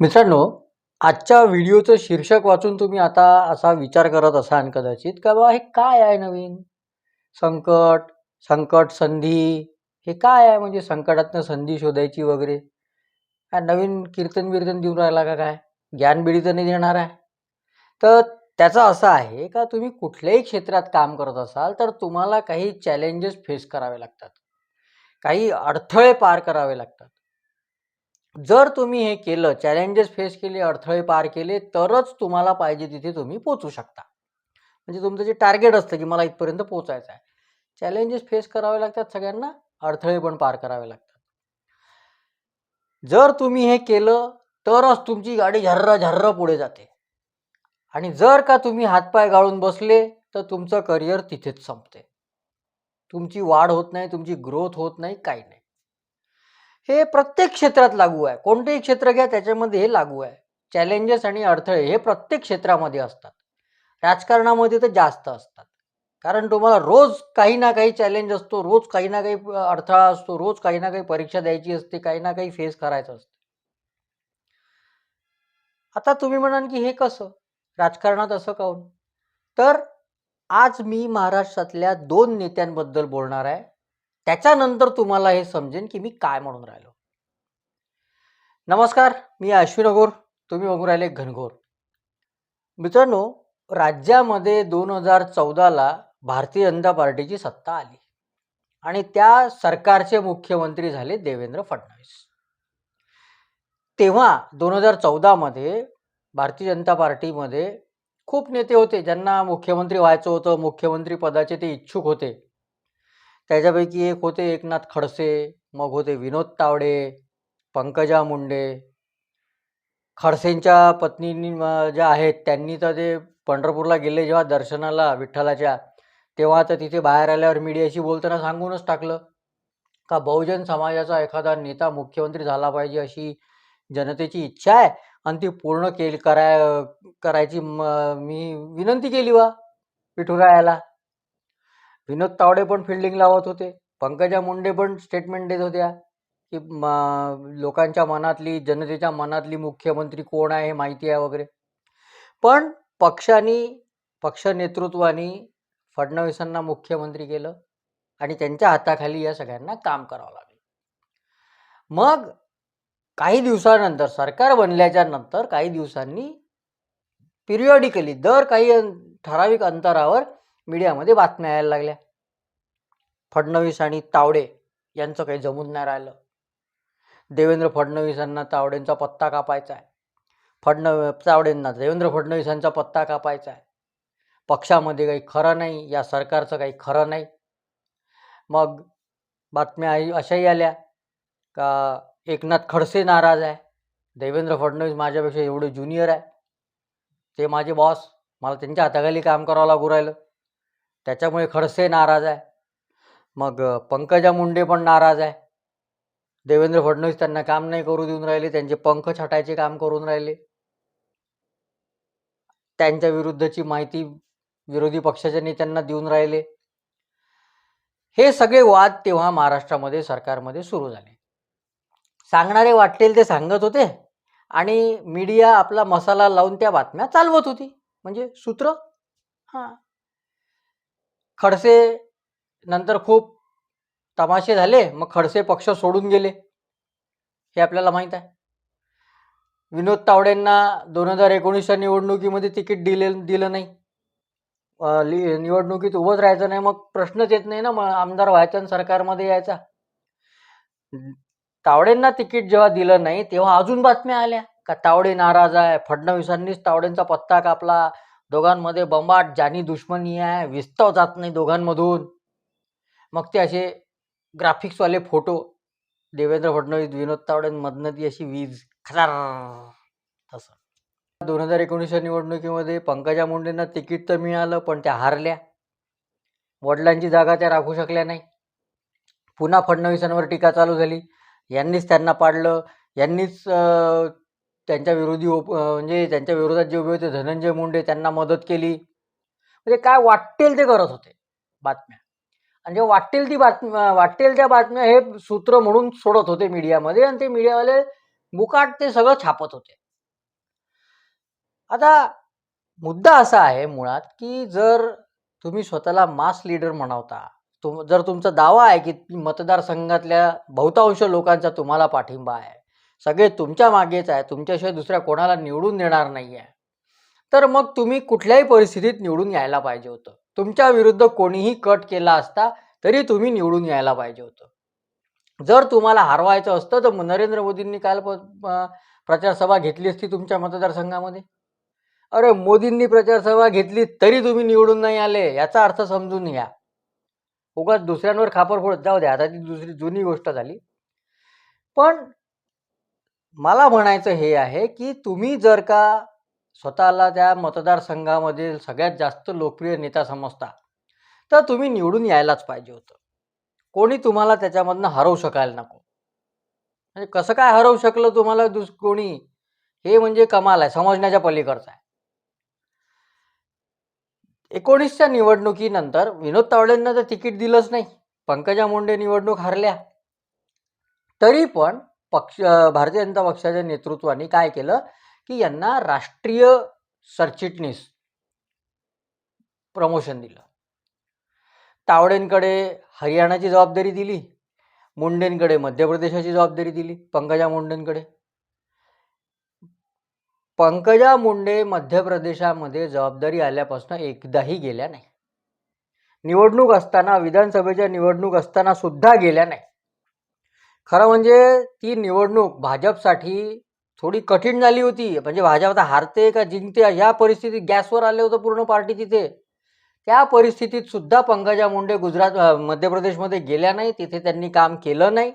मित्रांनो, आजच्या व्हिडिओचं शीर्षक वाचून तुम्ही आता असा विचार करत असाल कदाचित, का बाबा हे काय आहे नवीन? संकट, संकट, संधी हे काय आहे म्हणजे संकटातनं संधी शोधायची वगैरे? काय नवीन कीर्तन-बिर्तन देऊन राहिला का काय? ज्ञानबिडी तर नाही देणार आहे? तर त्याचं असं आहे का तुम्ही कुठल्याही क्षेत्रात काम करत असाल, तर तुम्हाला काही चॅलेंजेस फेस करावे लागतात. काही अडथळे पार करावे लागतात. जर तुम्ही हे केलं, चॅलेंजेस फेस केले, अडथळे पार केले, तरच तुम्हाला पाहिजे तिथे तुम्ही पोचू शकता. म्हणजे तुमचं जे टार्गेट असतं, की मला इथपर्यंत पोचायचं आहे. चॅलेंजेस फेस करावे लागतात सगळ्यांना, अडथळे पण पार करावे लागतात. जर तुम्ही हे केलं, तरच तुमची गाडी झर्र-झर्र पुढे जाते. आणि जर का तुम्ही हातपाय गाळून बसले, तर तुमचं करिअर तिथेच संपते. तुमची वाढ होत नाही, तुमची ग्रोथ होत नाही, काही नाही. हे प्रत्येक क्षेत्रात लागू आहे. कोणतेही क्षेत्र घ्या त्याच्यामध्ये हे लागू आहे. चॅलेंजेस आणि अडथळे हे प्रत्येक क्षेत्रामध्ये असतात. राजकारणामध्ये तर जास्त असतात. कारण तुम्हाला रोज काही ना काही चॅलेंज असतो, रोज काही ना काही अडथळा असतो, रोज काही ना काही परीक्षा द्यायची असते, काही ना काही फेस करायचं असतं. आता तुम्ही म्हणाल, की हे कसं? राजकारणात असं काहून? तर आज मी महाराष्ट्रातल्या दोन नेत्यांबद्दल बोलणार आहे. त्याच्यानंतर तुम्हाला हे समजेन की मी काय म्हणून राहिलो. नमस्कार, मी अश्विन अघोर. तुम्ही बघून राहिले घनघोर. मित्रांनो, राज्यामध्ये दोन हजार चौदाला भारतीय जनता पार्टीची सत्ता आली आणि त्या सरकारचे मुख्यमंत्री झाले देवेंद्र फडणवीस. तेव्हा दोन हजार चौदामध्ये भारतीय जनता पार्टीमध्ये खूप नेते होते, ज्यांना मुख्यमंत्री व्हायचं होतं. मुख्यमंत्री पदाचे ते इच्छुक होते. त्याच्यापैकी एक होते एकनाथ खडसे, मग होते विनोद तावडे, पंकजा मुंडे. खडसेंच्या पत्नींनी ज्या आहेत त्यांनी तर ते पंढरपूरला गेले जेव्हा दर्शनाला विठ्ठलाच्या, तेव्हा तर तिथे बाहेर आल्यावर मीडियाशी बोलताना सांगूनच टाकलं, का बहुजन समाजाचा एखादा नेता मुख्यमंत्री झाला पाहिजे अशी जनतेची इच्छा आहे आणि ती पूर्ण केली कराय करायची मी विनंती केली वा विठुरायाला. विनोद तावडे पण फिल्डिंग लावत होते. पंकजा मुंडे पण स्टेटमेंट देत होत्या, की लोकांच्या मनातली, जनतेच्या मनातली मुख्यमंत्री कोण आहे माहिती आहे वगैरे. पण पक्षाने, पक्ष नेतृत्वाने फडणवीसांना मुख्यमंत्री केलं आणि त्यांच्या हाताखाली या सगळ्यांना काम करावं लागलं. मग काही दिवसानंतर सरकार बनल्याच्या नंतर काही दिवसांनी पिरियॉडिकली दर काही ठराविक अंतरावर मीडियामध्ये बातम्या यायला लागल्या. फडणवीस आणि तावडे यांचं काही जमून नाही राहिलं. देवेंद्र फडणवीसांना तावडेंचा पत्ता कापायचा आहे. फडणव तावडेंना देवेंद्र फडणवीसांचा पत्ता कापायचा आहे. पक्षामध्ये काही खरं नाही, या सरकारचं काही खरं नाही. मग बातम्या अशाही आल्या, का एकनाथ खडसे नाराज आहे. देवेंद्र फडणवीस माझ्यापेक्षा एवढे ज्युनियर आहे. ते माझे बॉस. मला त्यांच्या हाताखाली काम करावं लागू राहिलं. त्याच्यामुळे खडसे नाराज आहे. मग पंकजा मुंडे पण नाराज आहे. देवेंद्र फडणवीस त्यांना काम नाही करू देऊन राहिले. त्यांचे पंख छाटायचे काम करून राहिले. त्यांच्या विरुद्धची माहिती विरोधी पक्षाच्या नेत्यांना देऊन राहिले. हे सगळे वाद तेव्हा महाराष्ट्रामध्ये सरकारमध्ये सुरू झाले. सांगणारे वाटेल ते सांगत होते आणि मीडिया आपला मसाला लावून त्या बातम्या चालवत होती. म्हणजे सूत्र हां. खडसे नंतर खूप तमाशे झाले. मग खडसे पक्ष सोडून गेले. हे आपल्याला माहीत आहे. विनोद तावडेंना 2019च्या निवडणुकीमध्ये तिकीट दिले दिलं नाही. लि निवडणुकीत उभंच राहायचं नाही. मग प्रश्नच येत नाही ना मग आमदार व्हायचा आणि सरकारमध्ये यायचा. तावडेंना तिकीट जेव्हा दिलं नाही, तेव्हा अजून बातम्या आल्या, का तावडे नाराज आहे. फडणवीसांनीच तावडेंचा पत्ता कापला. दोघांमध्ये बंबाट जानी दुश्मनी आहे. विस्तव जात नाही दोघांमधून. मग ते असे ग्राफिक्सवाले फोटो देवेंद्र फडणवीस, विनोद तावडेंमधनं ती अशी वीज खचार तसं. 2019च्या निवडणुकीमध्ये पंकजा मुंडेंना तिकीट तर मिळालं, पण त्या हारल्या. वडिलांची जागा त्या राखू शकल्या नाही. पुन्हा फडणवीसांवर टीका चालू झाली. यांनीच त्यांना पाडलं. यांनीच त्यांच्या विरोधी उप म्हणजे त्यांच्या विरोधात जे उभे होते धनंजय मुंडे त्यांना मदत केली. म्हणजे काय वाटेल ते करत होते बातम्या. आणि जे वाटेल ती बातम्या वाटेल त्या बातम्या हे सूत्र म्हणून सोडत होते मीडियामध्ये आणि ते मीडियावाले मुकाट ते सगळं छापत होते. आता मुद्दा असा आहे मुळात, की जर तुम्ही स्वतःला मास लीडर म्हणवता, तुम जर तुमचा दावा आहे, की मतदारसंघातल्या बहुतांश लोकांचा तुम्हाला पाठिंबा आहे, सगळे तुमच्या मागेच आहे, तुमच्याशिवाय दुसऱ्या कोणाला निवडून देणार नाही आहे. तर मग तुम्ही कुठल्याही परिस्थितीत निवडून यायला पाहिजे होतं. तुमच्या विरुद्ध कोणीही कट केला असता, तरी तुम्ही निवडून यायला पाहिजे होतं. जर तुम्हाला हरवायचं असतं, तर नरेंद्र मोदींनी काल प घेतली असती तुमच्या मतदारसंघामध्ये. अरे, मोदींनी प्रचारसभा घेतली, तरी तुम्ही निवडून नाही आले, याचा अर्थ समजून घ्या. उगाच दुसऱ्यांवर खापर फोडत जाऊ द्या, आता ती दुसरी जुनी गोष्ट झाली. पण मला म्हणायचं हे आहे, की तुम्ही जर का स्वतःला त्या मतदारसंघामधील सगळ्यात जास्त लोकप्रिय नेता समजता, तर तुम्ही निवडून यायलाच पाहिजे होतं. कोणी तुम्हाला त्याच्यामधनं हरवू शकायला नको. म्हणजे कसं काय हरवू शकलं तुम्हाला दुस कोणी? हे म्हणजे कमाल आहे, समजण्याच्या पलीकडचं आहे. 19च्या निवडणुकीनंतर विनोद तावडेंना तर तिकीट दिलंच नाही. पंकजा मुंडे निवडणूक हरल्या तरी पण पक्ष भारतीय जनता पक्षाच्या नेतृत्वाने काय केलं, की यांना राष्ट्रीय सरचिटणीस प्रमोशन दिलं. तावडेंकडे हरियाणाची जबाबदारी दिली, मुंडेंकडे मध्य प्रदेशाची जबाबदारी दिली, पंकजा मुंडेंकडे. पंकजा मुंडे मध्य प्रदेशामध्ये जबाबदारी आल्यापासून एकदाही गेल्या नाही. निवडणूक असताना, विधानसभेच्या निवडणूक असताना सुद्धा गेल्या नाही. खरं म्हणजे ती निवडणूक भाजपसाठी थोडी कठीण झाली होती. म्हणजे भाजप आता हारते का जिंकते ह्या परिस्थितीत गॅसवर आले होतं पूर्ण पार्टी तिथे. त्या परिस्थितीत सुद्धा पंकजा मुंडे गुजरात मध्य प्रदेशमध्ये गेल्या नाही. तिथे त्यांनी काम केलं नाही.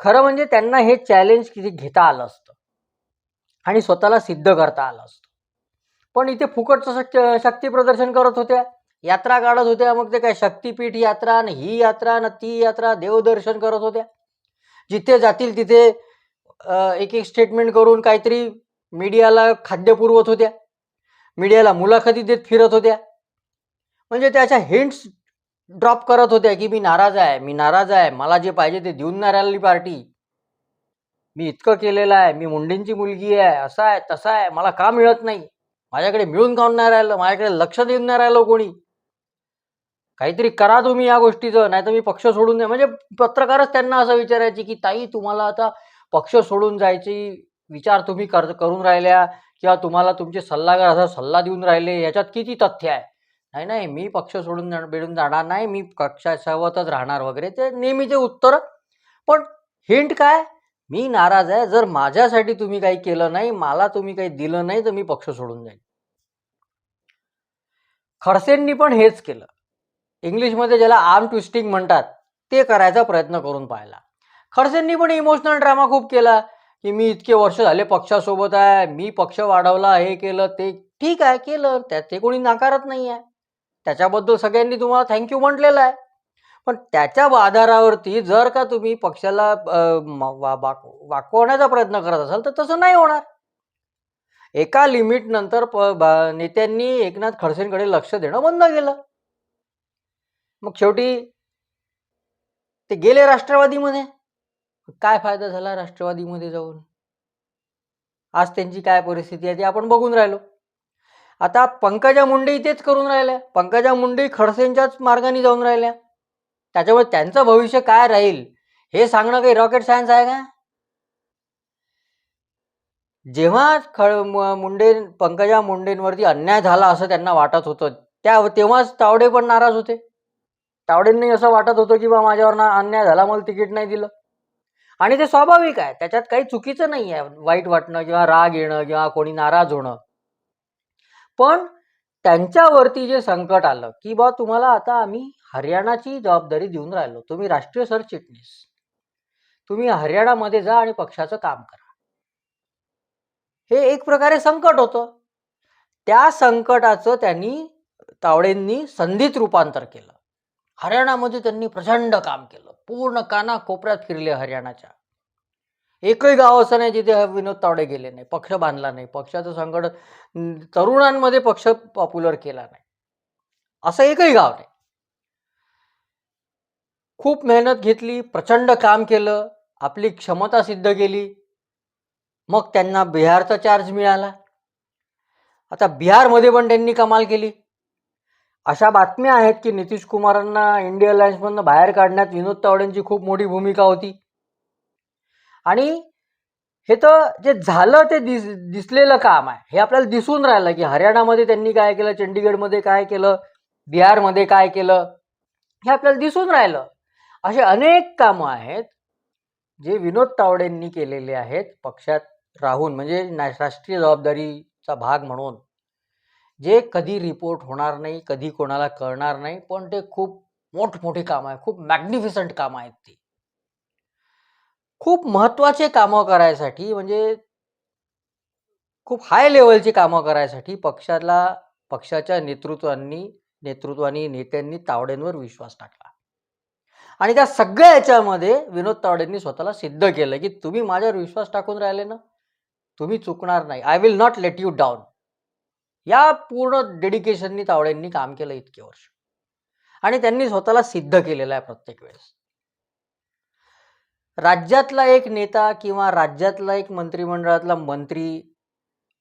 खरं म्हणजे त्यांना हे चॅलेंज किती घेता आलं असतं आणि स्वतःला सिद्ध करता आलं असतं. पण इथे फुकटचं शक् शक्ती प्रदर्शन करत होत्या. यात्रा काढत होत्या. मग ते काय शक्तिपीठ यात्रा आणि ही यात्रा आणि ती यात्रा, देवदर्शन करत होत्या. जिथे जातील तिथे एक-एक स्टेटमेंट करून काहीतरी मीडियाला खाद्य पुरवत होत्या. मीडियाला मुलाखती देत फिरत होत्या. म्हणजे त्याच्या हिंट्स ड्रॉप करत होत्या, की मी नाराज आहे, मी नाराज आहे. मला जे पाहिजे ते देऊन नाही राहिली पार्टी. मी इतकं केलेलं आहे. मी मुंडेंची मुलगी आहे. असा आहे, तसं आहे. मला का मिळत नाही? माझ्याकडे मिळून खाऊन नाही राहिलं? माझ्याकडे लक्ष देऊन नाही राहिलं कोणी? काहीतरी करा तुम्ही या गोष्टीचं, नाही तर मी पक्ष सोडून द्या. म्हणजे पत्रकारच त्यांना असं विचारायची की ताई तुम्हाला आता पक्ष सोडून जायची विचार तुम्ही कर करून राहिल्या किंवा तुम्हाला तुमचे सल्लागार असा सल्ला देऊन राहिले, याच्यात किती तथ्य आहे? नाही, नाही मी पक्ष सोडून जा बिडून जाणार नाही. मी पक्षासोबतच राहणार वगैरे ते नेहमीचे उत्तर पण हिंट काय? मी नाराज आहे. जर माझ्यासाठी तुम्ही काही केलं नाही, मला तुम्ही काही दिलं नाही, तर मी पक्ष सोडून जाईन. खडसेंनी पण हेच केलं. इंग्लिशमध्ये ज्याला आर्म ट्विस्टिंग म्हणतात, ते करायचा प्रयत्न करून पाहिला. खडसेंनी पण इमोशनल ड्रामा खूप केला, की मी इतके वर्ष झाले पक्षासोबत आहे. मी पक्ष वाढवला, हे केलं, ते ठीक आहे केलं. त्या ते कोणी नाकारत नाही आहे. त्याच्याबद्दल सगळ्यांनी तुम्हाला थँक्यू म्हटलेलं आहे. पण त्याच्या आधारावरती जर का तुम्ही पक्षाला वा वाक वाकवण्याचा प्रयत्न करत असाल, तर तसं नाही होणार. एका लिमिटनंतर प नेत्यांनी एकनाथ खडसेंकडे लक्ष देणं बंद केलं. मग शेवटी ते गेले राष्ट्रवादीमध्ये. काय फायदा झाला राष्ट्रवादीमध्ये जाऊन? आज त्यांची काय परिस्थिती आहे ती आपण बघून राहिलो. आता पंकजा मुंडे तेच करून राहिल्या. पंकजा मुंडे खडसेंच्याच मार्गाने जाऊन राहिल्या. त्याच्यामुळे त्यांचं भविष्य काय राहील, हे सांगणं काही रॉकेट सायन्स आहे का? जेव्हा खड मुंडे पंकजा मुंडेंवरती अन्याय झाला असं त्यांना वाटत होतं, त्या तेव्हाच तावडे पण नाराज होते. तावडेंनी असं वाटत होतं, की बा माझ्यावर ना अन्याय झाला, मला तिकीट नाही दिलं. आणि ते स्वाभाविक आहे. त्याच्यात काही चुकीचं नाही आहे. वाईट वाटणं किंवा राग येणं किंवा कोणी नाराज होणं. पण त्यांच्यावरती जे संकट आलं, की बा तुम्हाला आता आम्ही हरियाणाची जबाबदारी देऊन राहिलो. तुम्ही राष्ट्रीय सरचिटणीस. तुम्ही हरियाणामध्ये जा आणि पक्षाचं काम करा. हे एक प्रकारे संकट होतं. त्या संकटाचं त्यांनी तावडेंनी संधीत रूपांतर केलं. हरियाणामध्ये त्यांनी प्रचंड काम केलं. पूर्ण काना कोपऱ्यात फिरले हरियाणाच्या. एकही गाव असं नाही जिथे विनोद तावडे गेले नाही. पक्ष बांधला नाही. पक्षाचं संकट तरुणांमध्ये पक्ष पॉप्युलर केला नाही. असं एकही गाव नाही. खूप मेहनत घेतली, प्रचंड काम केलं, आपली क्षमता सिद्ध केली. मग त्यांना बिहारचा चार्ज मिळाला. आता बिहारमध्ये पण त्यांनी कमाल केली अशा बातम्या आहेत की नितीश कुमारांना इंडिया अलायन्समधनं बाहेर काढण्यात विनोद तावडेंची खूप मोठी भूमिका होती. आणि हे तर जे झालं ते दिस दिसलेलं काम आहे. हे आपल्याला दिसून राहिलं की हरियाणामध्ये त्यांनी काय केलं चंडीगडमध्ये काय केलं बिहारमध्ये काय केलं हे आपल्याला दिसून राहिलं. असे अनेक कामं आहेत जे विनोद तावडेंनी केलेले आहेत पक्षात राहून म्हणजे राष्ट्रीय जबाबदारीचा भाग म्हणून. जे कधी रिपोर्ट होणार नाही कधी कोणाला कळणार नाही पण ते खूप मोठमोठी कामं आहे खूप मॅग्निफिसंट कामं आहेत ती. खूप महत्त्वाचे कामं करायसाठी म्हणजे खूप हाय लेवलची कामं करायसाठी पक्षाला पक्षाच्या नेतृत्वांनी नेतृत्वानी नेत्यांनी तावडेंवर विश्वास टाकला. आणि त्या सगळ्या याच्यामध्ये विनोद तावडेंनी स्वतःला सिद्ध केलं की तुम्ही माझ्यावर विश्वास टाकून राहिले ना तुम्ही चुकणार नाही. I will not let you down या पूर्ण डेडिकेशननी तावडेंनी काम केलं इतके वर्ष. आणि त्यांनी स्वतःला सिद्ध केलेलं आहे प्रत्येक वेळेस. राज्यातला एक नेता किंवा राज्यातला एक मंत्रिमंडळातला मंत्री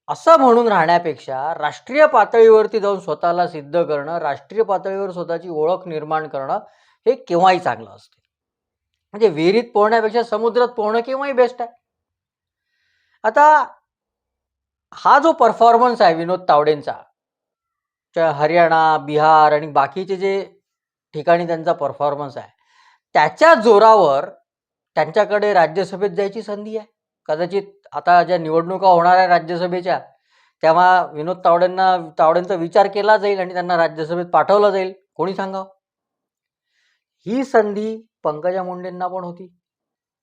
असं म्हणून राहण्यापेक्षा राष्ट्रीय पातळीवरती जाऊन स्वतःला सिद्ध करणं राष्ट्रीय पातळीवर स्वतःची ओळख निर्माण करणं हे केव्हाही चांगलं असते. म्हणजे विहिरीत पोहण्यापेक्षा समुद्रात पोहणं केव्हाही बेस्ट आहे. आता हा जो परफॉर्मन्स आहे विनोद तावडेंचा हरियाणा बिहार आणि बाकीचे जे ठिकाणी त्यांचा परफॉर्मन्स आहे त्याच्या जोरावर त्यांच्याकडे राज्यसभेत जायची संधी आहे? कदाचित आता ज्या निवडणुका होणार आहे राज्यसभेच्या तेव्हा विनोद तावडेंना तावडेंचा विचार केला जाईल आणि त्यांना राज्यसभेत पाठवलं जाईल. कोणी सांगावं? ही संधी पंकजा मुंडेंना पण होती.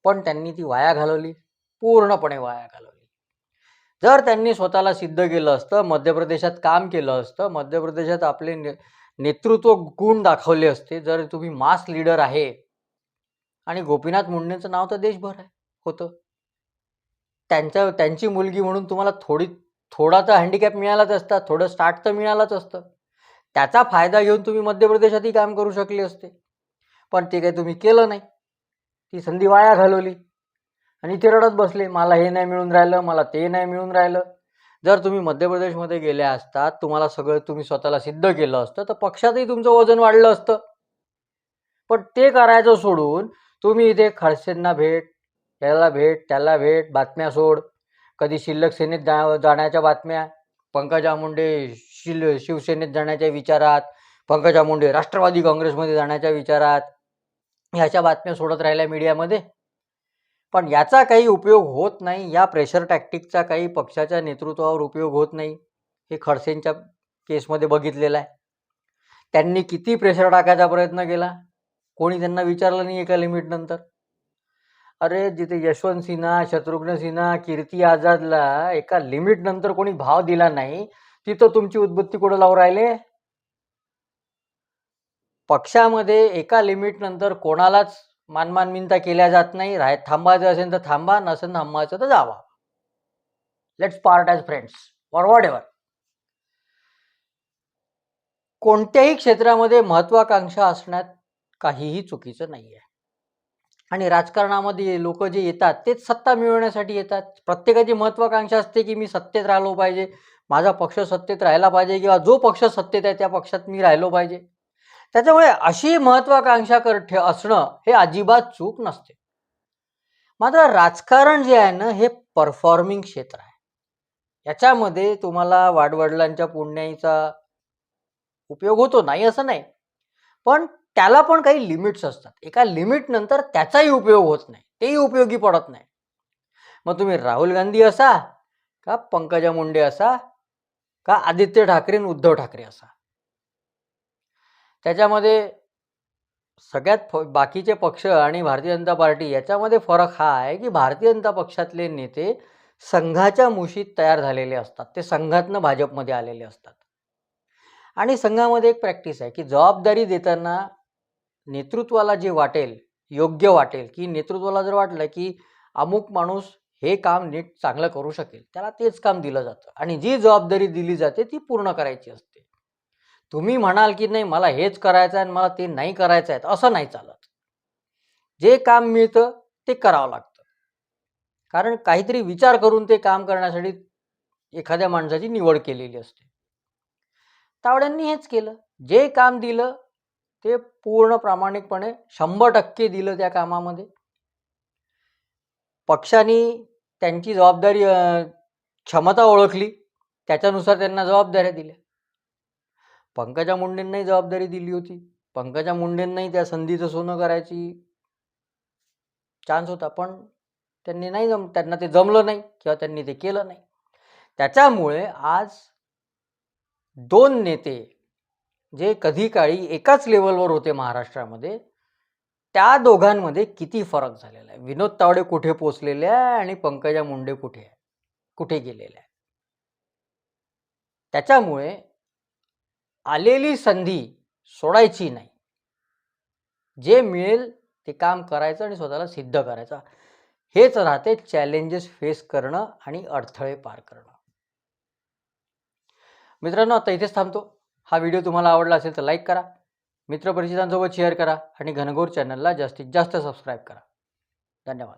पण त्यांनी ती वाया घालवली. पूर्णपणे वाया घालवली. जर त्यांनी स्वतःला सिद्ध केलं असतं मध्य प्रदेशात काम केलं असतं मध्य प्रदेशात आपले ने नेतृत्व गुण दाखवले असते जर तुम्ही मास लीडर आहे आणि गोपीनाथ मुंडेंचं नाव तर देशभर आहे होतं. त्यांच्या त्यांची मुलगी म्हणून तुम्हाला थोडी थोडा तर हँडिकॅप मिळालाच असता थोडं स्टार्ट तर मिळालाच असतं. त्याचा फायदा घेऊन तुम्ही मध्य प्रदेशातही काम करू शकले असते. पण ते काही तुम्ही केलं नाही. ती संधी वाया घालवली. आणि ते रडत बसले. मला हे नाही मिळून राहिलं मला ते नाही मिळून राहिलं. जर तुम्ही मध्य प्रदेशमध्ये गेले असतात तुम्हाला सगळं तुम्ही स्वतःला सिद्ध केलं असतं तर पक्षातही तुमचं वजन वाढलं असतं. पण ते करायचं सोडून तुम्ही इथे खडसेंना भेट याला भेट त्याला भेट बातम्या सोड. कधी शिल्लक सेनेत जा जाण्याच्या बातम्या पंकजा मुंडे शिल शिवसेनेत जाण्याच्या विचारात पंकजा मुंडे राष्ट्रवादी काँग्रेसमध्ये जाण्याच्या विचारात ह्याच्या बातम्या सोडत राहिल्या मीडियामध्ये. पण याचा काही उपयोग होत नाही. या प्रेशर टॅक्टिकचा काही पक्षाच्या नेतृत्वावर उपयोग होत नाही. हे खडसेंच्या केसमध्ये बघितलेलं आहे. त्यांनी किती प्रेशर टाकायचा प्रयत्न केला? कोणी त्यांना विचारलं नाही एका लिमिटनंतर अरे जिथे यशवंत सिन्हा शत्रुघ्न सिन्हा कीर्ती आझादला एका लिमिटनंतर कोणी भाव दिला नाही तिथं तुमची उद्बत्ती कुठं लावून राहिले? पक्षामध्ये एका लिमिटनंतर कोणालाच मानमानमिनता केल्या जात नाही. राह थांबायचं असेल तर थांबा नसेल थांबायचं तर जावा. Let's part as friends for whatever कोणत्याही क्षेत्रामध्ये महत्वाकांक्षा असण्यात काहीही चुकीचं नाही आहे आणि राजकारणामध्ये लोक जे येतात तेच सत्ता मिळवण्यासाठी येतात. प्रत्येकाची महत्वाकांक्षा असते की मी सत्तेत राहिलो पाहिजे. माझा पक्ष सत्तेत राहिला पाहिजे किंवा जो पक्ष सत्तेत आहे त्या पक्षात मी राहिलो पाहिजे. त्याच्यामुळे अशी महत्वाकांक्षा कर ठे असणं हे अजिबात चूक नसते. मात्र राजकारण जे आहे ना हे परफॉर्मिंग क्षेत्र आहे. याच्यामध्ये तुम्हाला वाडवडिलांच्या पुण्याईचा उपयोग होतो नाही असं नाही. पण त्याला पण काही लिमिट्स असतात. एका लिमिट नंतर त्याचाही उपयोग होत नाही. तेही उपयोगी पडत नाही. मग तुम्ही राहुल गांधी असा का पंकजा मुंडे असा का आदित्य ठाकरे आणि उद्धव ठाकरे असा? त्याच्यामध्ये सगळ्यात फ बाकीचे पक्ष आणि भारतीय जनता पार्टी याच्यामध्ये फरक हा आहे की भारतीय जनता पक्षातले नेते संघाच्या मुशीत तयार झालेले असतात. ते संघातनं भाजपमध्ये आलेले असतात. आणि संघामध्ये एक प्रॅक्टिस आहे की जबाबदारी देताना नेतृत्वाला जे वाटेल योग्य वाटेल की नेतृत्वाला जर वाटलं की अमुक माणूस हे काम नीट चांगलं करू शकेल त्याला तेच काम दिलं जातं. आणि जी जबाबदारी दिली जाते ती पूर्ण करायची असते. तुम्ही म्हणाल की नाही मला हेच करायचं आहे आणि मला ते नाही करायचं आहे असं नाही चालत. जे काम मिळतं ते करावं लागतं. कारण काहीतरी विचार करून ते काम करण्यासाठी एखाद्या माणसाची निवड केलेली असते. तावड्यांनी हेच केलं. जे काम दिलं ते पूर्ण प्रामाणिकपणे शंभर टक्के दिलं त्या कामामध्ये. पक्षाने त्यांची जबाबदारी क्षमता ओळखली. त्याच्यानुसार त्यांना जबाबदाऱ्या दिल्या. पंकजा मुंडेंनाही जबाबदारी दिली होती. पंकजा मुंडेंनाही त्या संधीचं सोनं करायची चान्स होता पण त्यांनी नाही जम त्यांना ते जमलं नाही किंवा त्यांनी ते केलं नाही. त्याच्यामुळे आज दोन नेते जे कधी काळी एकाच लेवलवर होते महाराष्ट्रामध्ये त्या दोघांमध्ये किती फरक झालेला आहे? विनोद तावडे कुठे पोचलेले आहे आणि पंकजा मुंडे कुठे आहे? कुठे गेलेले आहे? त्याच्यामुळे आलेली संधी सोडायची नाही. जे मिळेल ते काम करायचं आणि स्वतःला सिद्ध करायचं. हेच राहते चॅलेंजेस फेस करणं आणि अडथळे पार करणं. मित्रांनो आता इथेच थांबतो. हा व्हिडिओ तुम्हाला आवडला असेल तर लाईक करा. मित्रपरिचितांसोबत शेअर करा आणि घनघोर चॅनलला जास्तीत जास्त सबस्क्राईब करा. धन्यवाद.